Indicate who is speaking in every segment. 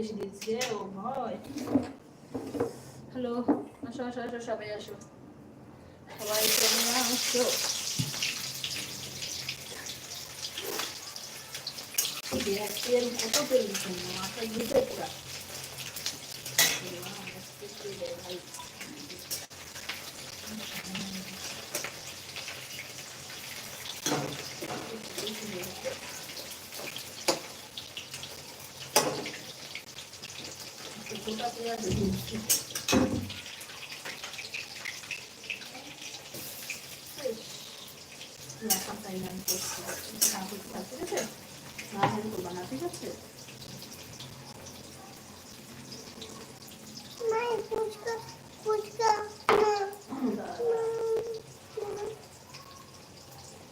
Speaker 1: বেশি দিচ্ছে ও ভয়। হ্যালো আসো আসো আসো সবাই আসো। সবাই আসো। কত পুরা গোটা পেঁয়াজ দিচ্ছি পাতাই আমি করছি না করতে ঠিক আছে না হেল্প করবা না ঠিক আছে
Speaker 2: মাই ফুচকা ফুচকা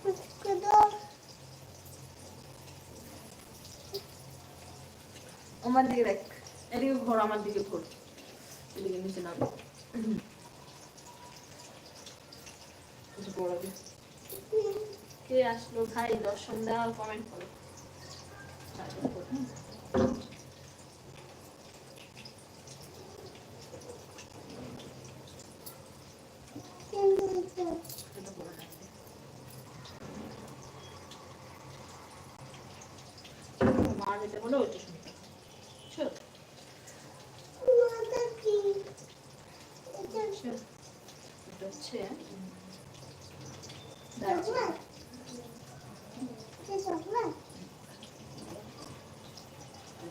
Speaker 2: ফুচকা দাও
Speaker 1: আমার দিকে এদিকে ঘোর আমার দিকে ঘোর নিচে নাম। কে? আসলো ভাই? দর্শন দাও কমেন্ট করো। মা যেটা বলে, ওইটা শুনতে বুঝছ?
Speaker 2: মাটা কি এটা
Speaker 1: বুঝছ? এটা হচ্ছে
Speaker 2: চকলেট এটা চকলেট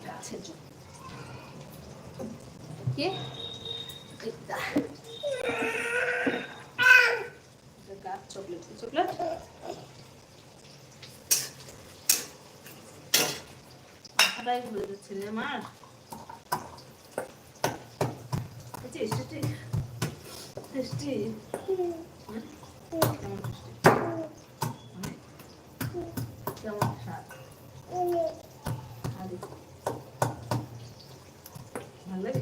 Speaker 1: গাছের জন্য এটা গাছ চকলেট চকলেট মাথাটাই ঘুরে যাচ্ছে রে আমার টেস্টি টেস্টি। কেমন টেস্টি? কেমন স্বাদ? ভালো লাগে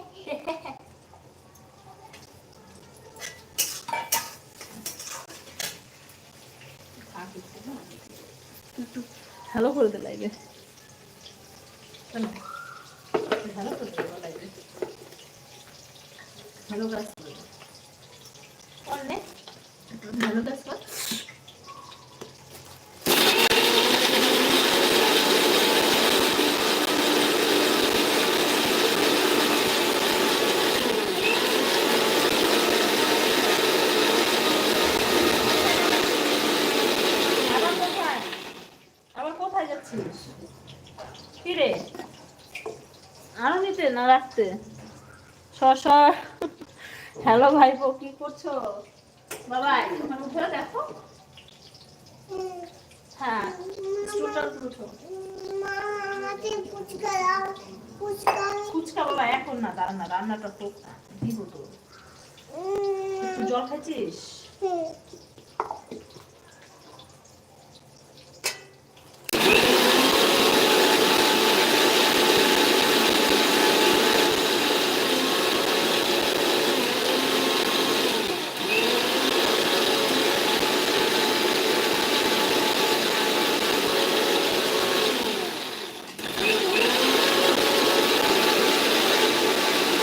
Speaker 1: রাখতে সর হ্যালো ভাইপো, কি করছ? বাবা ওখানে উঠে দেখো। হ্যাঁ বাবা, এখন না দাঁড়া রান্নাটা তো দিব জল খাইছিস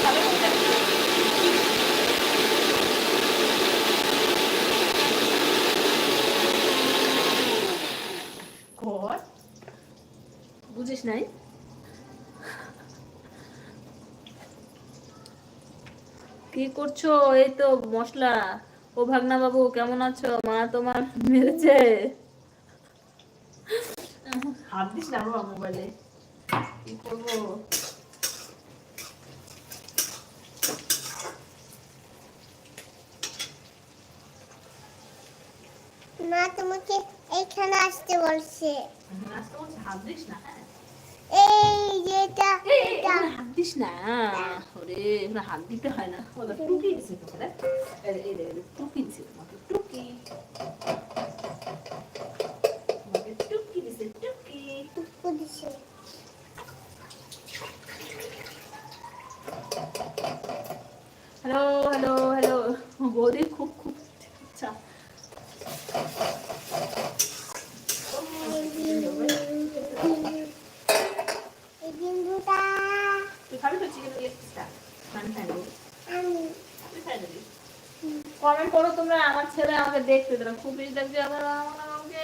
Speaker 1: খাবে কোনটা? কর বুঝিস নাই কি করছ? এই তো মশলা। ও ভাগনা বাবু কেমন আছো? মা তোমার মেরেছে। হাত দিস না বাবা মোবাইলে। কি করব?
Speaker 2: মা তোমাকে এইখানে আসতে বলছে।
Speaker 1: আজকে বলছে হাত দিস না হ্যাঁ।
Speaker 2: এই
Speaker 1: হয় হ্যালো হ্যালো হ্যালো বৌদি খুব খুব আচ্ছা তুই খাবি তো চিকেন লেগ পিসটা আমি খাই নেব
Speaker 2: আমি
Speaker 1: তুই খাই নিবি কমেন্ট করো তোমরা আমার ছেলে আমাকে দেখতে দেবে খুব বেশি আমার আমাকে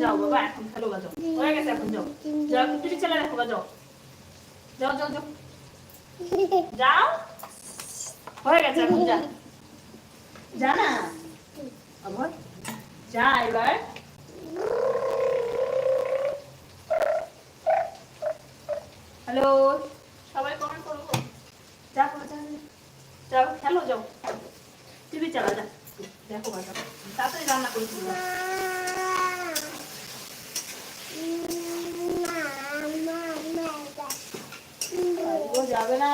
Speaker 1: যাও বাবা এখন খেলো যাও। হয়ে গেছে এখন যাও। যাও টিভি চালা রাখো গা যাও। যাও যাও যাও। যাও। হয়ে গেছে এখন যা। যা না? আবার যা এবার। হ্যালো। সবাই কমেন্ট করো। যা করো যা যা। যাও খেলো যাও। টিভি চালা যা। দেখো বাবা। তাড়াতাড়ি রান্না করে। দিবো ও যাবে না।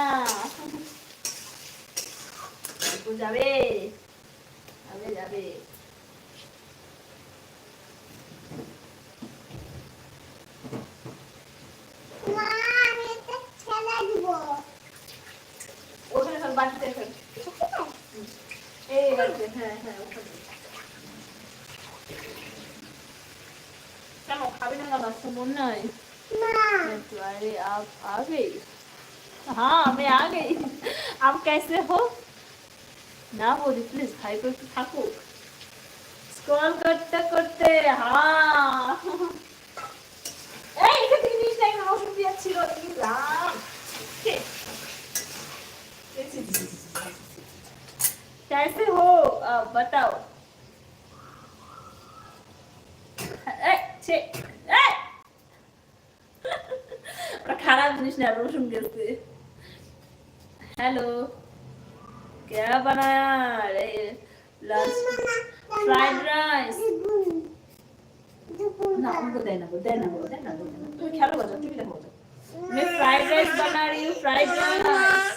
Speaker 1: যাবে। যাবে যাবে ওখানে সব বাড়িতে ফেল এই বাড়িতে হ্যাঁ হ্যাঁ ওখানে কেন খাবি না কেন আজকে মন নাই तो अरे आप आ गई हाँ मैं आ गई आप कैसे हो না বলি প্লিজ ভাই তো একটু থাকো স্ক্রল করতে করতে হ্যাঁ এই এখান থেকে নিস না এখানে ওষুধ দিয়াচ্ছিল কি রাম কে? ছি, ছি, ছি, ছি, ছি, ছি। कैसे हो अब बताओ ए, छे, ए! ওরা খারাপ জিনিস না রসুন গেছে हेलो क्या बनाया अरे लंच फ्राइड राइस ना उनको देना वो देना वो देना वो देना तुम खेलो बजाओ टीवी देखो बजाओ मैं फ्राइड राइस बना रही हूँ फ्राइड राइस দুষ্ট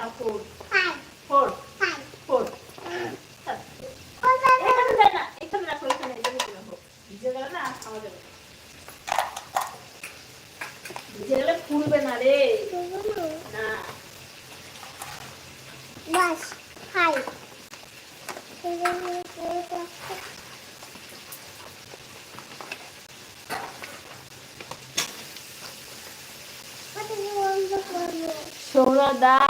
Speaker 2: Five. Five.
Speaker 1: ফুলবে না রে। না.
Speaker 2: Kota dua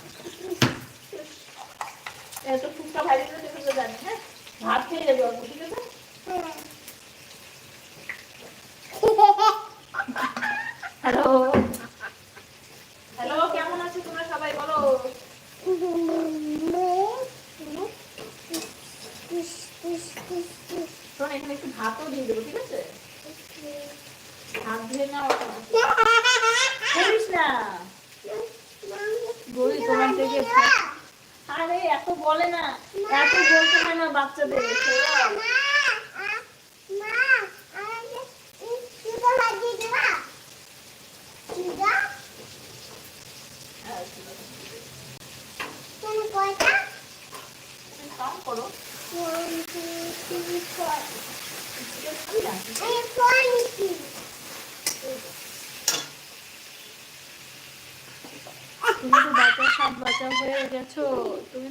Speaker 1: হ্যাঁ? ভাত এখানে একটু ভাতও দিয়ে দেবো, ঠিক আছে? ভাত করিস না। বলি, তোমার থেকে আরে এত বলে না। এত বলতে হয় না বাচ্চাদের কাম করো তুমি তো বাচ্চার সাথে বাচ্চা হয়ে গেছো তুমি তো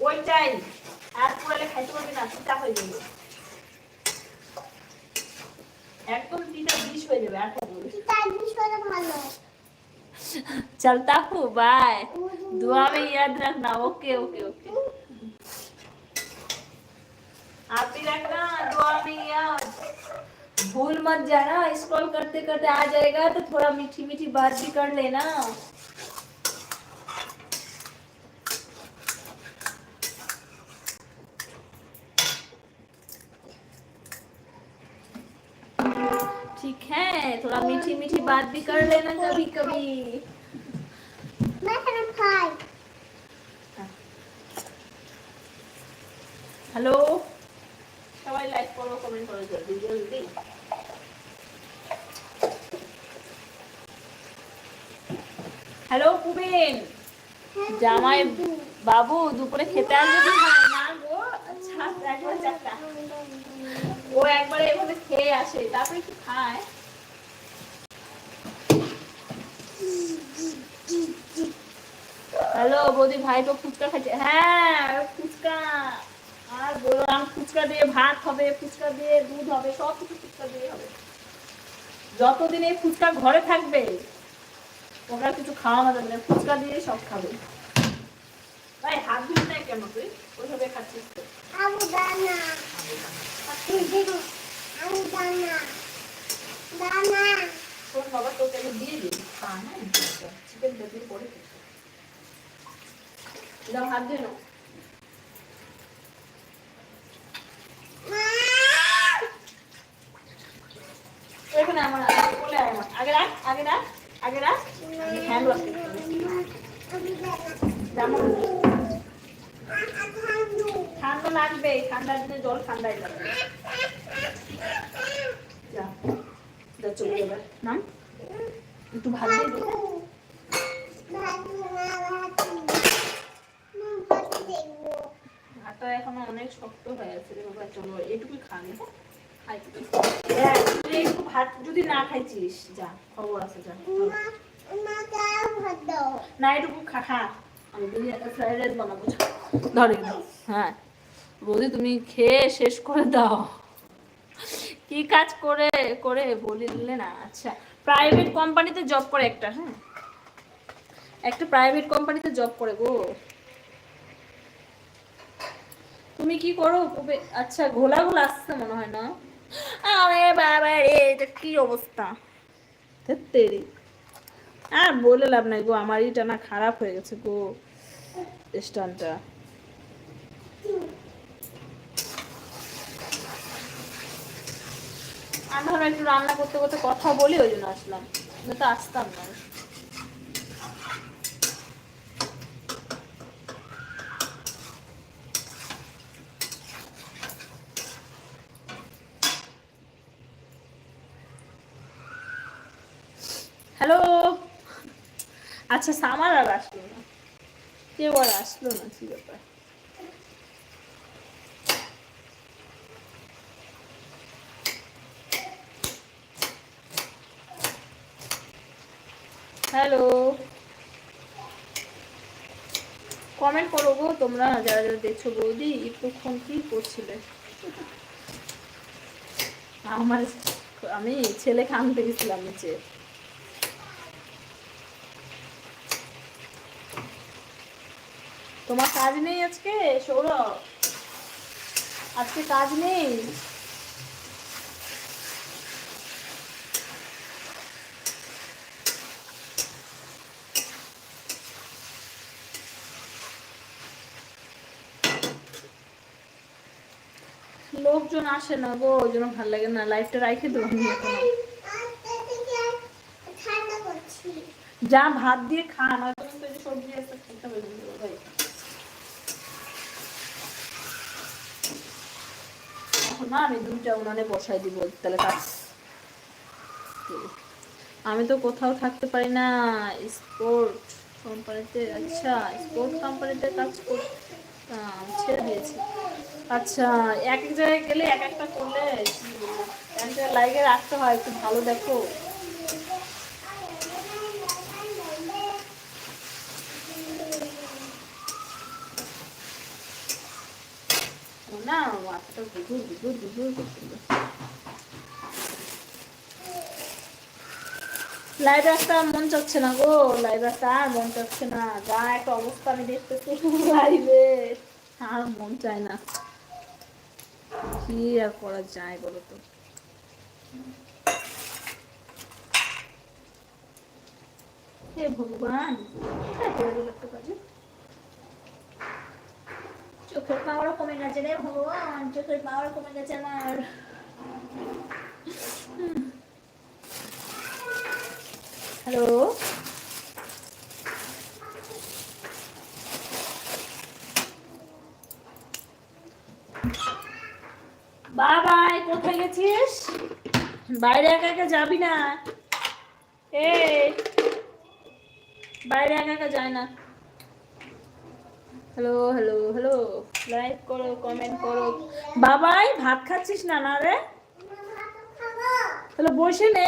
Speaker 1: ওইটাই আর পুরালে খাইতে পারবি না তিতা হয়ে যাবে একদম তিতা বিষ হয়ে যাবে আর খাইতে পারবি না। चलता हूँ बाय दुआ में याद रखना ओके ओके ओके आप भी रखना दुआ में याद भूल मत जाना स्क्रॉल करते करते आ जाएगा तो थोड़ा मीठी मीठी बात भी कर लेना ठीक है थोड़ा मीठी मीठी बात भी कर लेना कभी कभी হ্যালো সবাই লাইক করো কমেন্ট করো জলদি জলদি হ্যালো কুবেন জামাই বাবু দুপুরে খেতে আসবে কি না? না গো আচ্ছা একবার চারটা ও এভাবে খেয়ে আসে, তারপরে একটু খায়? হ্যালো, বৌদি ফুচকা খাচ্ছে। হ্যাঁ ফুচকা। আর বললাম ফুচকা দিয়ে ভাত হবে, ফুচকা দিয়ে দুধ হবে, সব কিছু ফুচকা দিয়ে হবে। যতদিন এই ফুচকা ঘরে থাকবে ওরা কিছু খাওয়ানো যাবে না, ফুচকা দিয়ে সব খাবে। ভাই হাত ধুয়ে নেয় কেন তুই? ওইভাবে খাচ্ছিস তো। তোর বাবা তোকে আমি দিয়ে দিই। খা চিকেন বেবির পরে দাও হাত ধুয়ে নাও। এখানে আমার আয় আমার। আগে রাখ আগে রাখ আগে রাখ। হ্যান্ড ওয়াশ করতে হবে। ঠান্ডা লাগবে ঠান্ডার দিনে জল ঠান্ডাই লাগবে হয়ে একটু ভাত যদি না খাইছিস যা, খবর আছে, যা না, এটুকু খা খা। আমি ফ্রাইড রাইস বানাবো ধরে হ্যাঁ। বৌদি, তুমি খেয়ে শেষ করে দাও। কি কাজ করে করে বলিলে না আচ্ছা। প্রাইভেট কোম্পানিতে জব করে একটা হ্যাঁ? একটা প্রাইভেট কোম্পানিতে জব করে গো। তুমি কি করো? আচ্ছা ঘোলা ঘোলা আসছে মনে হয়, না? আরে বাবা রে, এটা কি অবস্থা? তেরি। আর বলে লাভ নাই গো আমার এটা না খারাপ হয়ে গেছে গো। স্ট্যান্ডটা আমি ভাবলাম একটু রান্না করতে করতে কথা বলি, ওই জন্য আসলাম। তো আসতাম না। হ্যালো? আচ্ছা সামার আর আসলো না। কেউ আর আসলো না, কি ব্যাপার? হ্যালো। কমেন্ট করো গো তোমরা, যারা যারা দেখছ বৌদি একটুক্ষণ কি করছিলে? আমার, আমি ছেলে আনতে গেছিলাম নিচে। তোমার কাজ নেই আজকে, সৌরভ? আজকে কাজ নেই? লোকজন আসে না গো, ওই জন্য ভালো লাগে না। লাইফটা রাইখে দেবো যা ভাত দিয়ে খা না তুমি তো যে সবজি আমি দুইটা উনানে বসাই দিব, তাহলে কাজ। আমি তো কোথাও থাকতে পারি না। স্পোর্ট কোম্পানিতে আচ্ছা স্পোর্ট কোম্পানিতে কাজ করতাম ছেড়ে দিয়েছি। আচ্ছা এক এক জায়গায় গেলে এক একটা করলে এক লাইগে রাখতে হয়, একটু ভালো দেখো। না মাথাটা গুজুর করছিল লাইভ একটা মন চাচ্ছে না গো লাইভ একটা আর মন চাচ্ছে না। যা একটা অবস্থা আমি দেখতেছি লাইভে আর মন চায় না। কি আর করা যায় বলো তো চোখের পাওয়ারও কমে গেছে রে ভগবান, চোখের পাওয়ার কমে গেছে আমার। হ্যালো? বাবাই, কোথায় গেছিস? বাইরে একা একা যাবি না? এই, বাইরে একা একা যায় না। হ্যালো হ্যালো হ্যালো লাইক করো কমেন্ট করো। বাবাই, ভাত খাচ্ছিস না না রে? তাহলে বসে নে।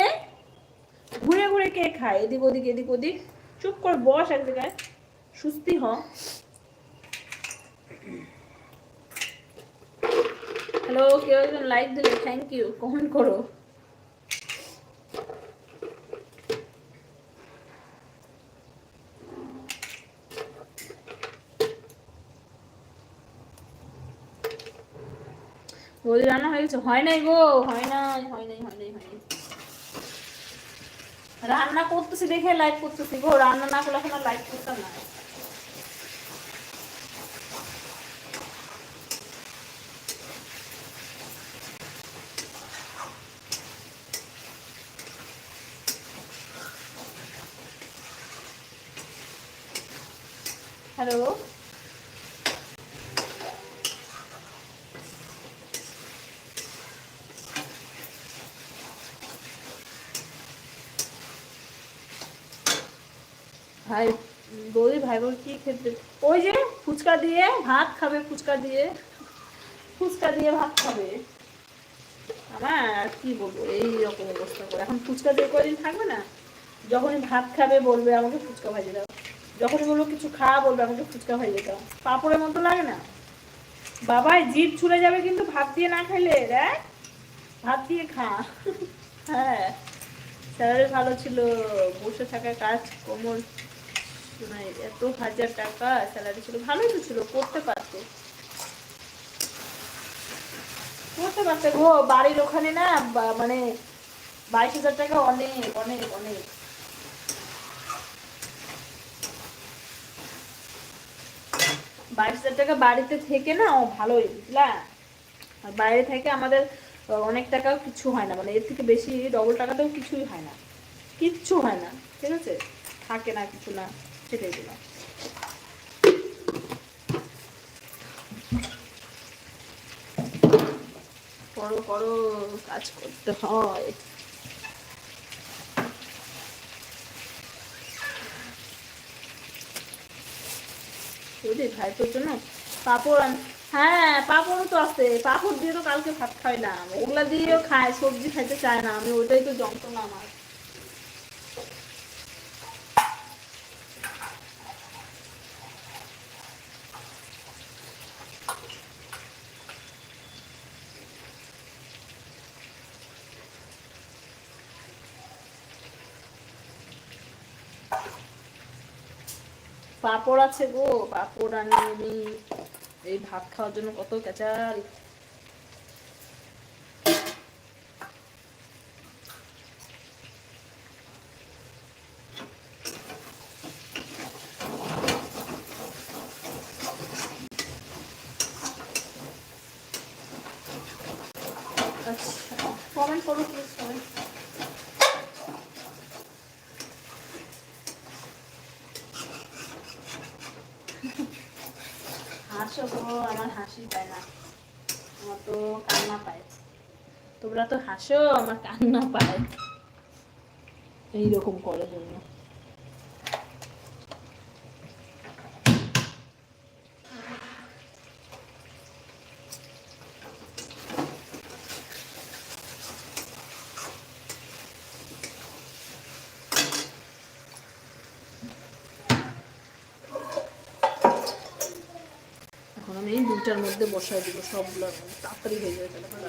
Speaker 1: ঘুরে ঘুরে কে খায়? এদিক ওদিক এদিক ওদিক। চুপ করে, বস এক জায়গায়। সুস্থি হ। হ্যালো কেউ একজন লাইক দিলে? থ্যাংক ইউ কমেন্ট করো? বৌদি রান্না হয়ে গেছে? হয় নাই গো, হয় নাই হয় নাই হয় নাই হয় নাই। রান্না করতেছি দেখে লাইক করতেছি গো, রান্না না করলে এখন লাইক করতাম না। হ্যালো ভাই, বৌদি ভাই বোন কি খেতে? ওই যে ফুচকা দিয়ে ভাত খাবে, ফুচকা দিয়ে। ফুচকা দিয়ে ভাত খাবে। আমার আর কি বলব, এই রকম অবস্থা করে। এখন ফুচকা দিয়ে কদিন থাকবে না? যখনই ভাত খাবে, বলবে আমাকে ফুচকা ভাজি দাও। যখনই বলব কিছু খাওয়া বলবে, আমাকে ফুচকা ভাজি দাও পাপড়ের মতো লাগে না? বাবাই, জিভ ছুলে যাবে কিন্তু ভাত দিয়ে না খাইলে? দেখ, ভাত দিয়ে খা। হ্যাঁ স্যালারি ভালো ছিল। বসে থাকা কাজ কোমর মানে এত হাজার টাকা স্যালারি ছিল। ভালোই তো ছিল, করতে পারতো। করতে পারতে গো। বাড়ির ওখানে না মানে বাইশ হাজার টাকা অনেক অনেক অনেক। বাইশ হাজার টাকা বাড়িতে থেকে না, ও ভালোই, বুঝলা? বাইরে থেকে আমাদের অনেক টাকাও কিছু হয় না মানে এর থেকে বেশি ডবল টাকাতেও কিছুই হয় না। কিচ্ছু হয় না, ঠিক আছে? থাকে না কিছু না, সেটাই দিলাম করো করো, কাজ করতে হয়। বুঝলি ভাইপোর জন্য পাপড় হ্যাঁ পাপড়ও তো আছে। পাপড় দিয়ে তো কালকে ভাত খাই না ওগুলা দিয়েও খায়, সবজি খাইতে চায় না আমি ওটাই তো যন্ত্রণা আমার। পাপড় আছে গো, পাপড় আনিয়ে নি এই ভাত খাওয়ার জন্য কত কেচাল আচ্ছা কমেন্ট করো প্লিজ কমেন্ট হাসো গো আমার হাসি পায় না। আমার তো কান্না পায়। তোমরা তো হাসো, আমার কান্না পায়। এইরকম করে জন্য। এখন আমি এই দুটার মধ্যে বসাই দিব সবগুলো তাড়াতাড়ি হয়ে যাবে। তাহলে ভালো।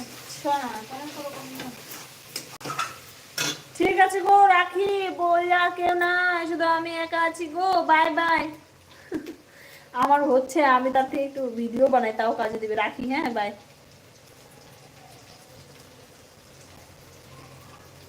Speaker 1: আচ্ছা, কেমন করে করব? ঠিক আছে গো রাখি বই আর কেউ না শুধু আছি গো বাই বাই আমার হচ্ছে, আমি তার থেকে একটু ভিডিও বানাই, তাও কাজে দিবে। রাখি হ্যাঁ বাই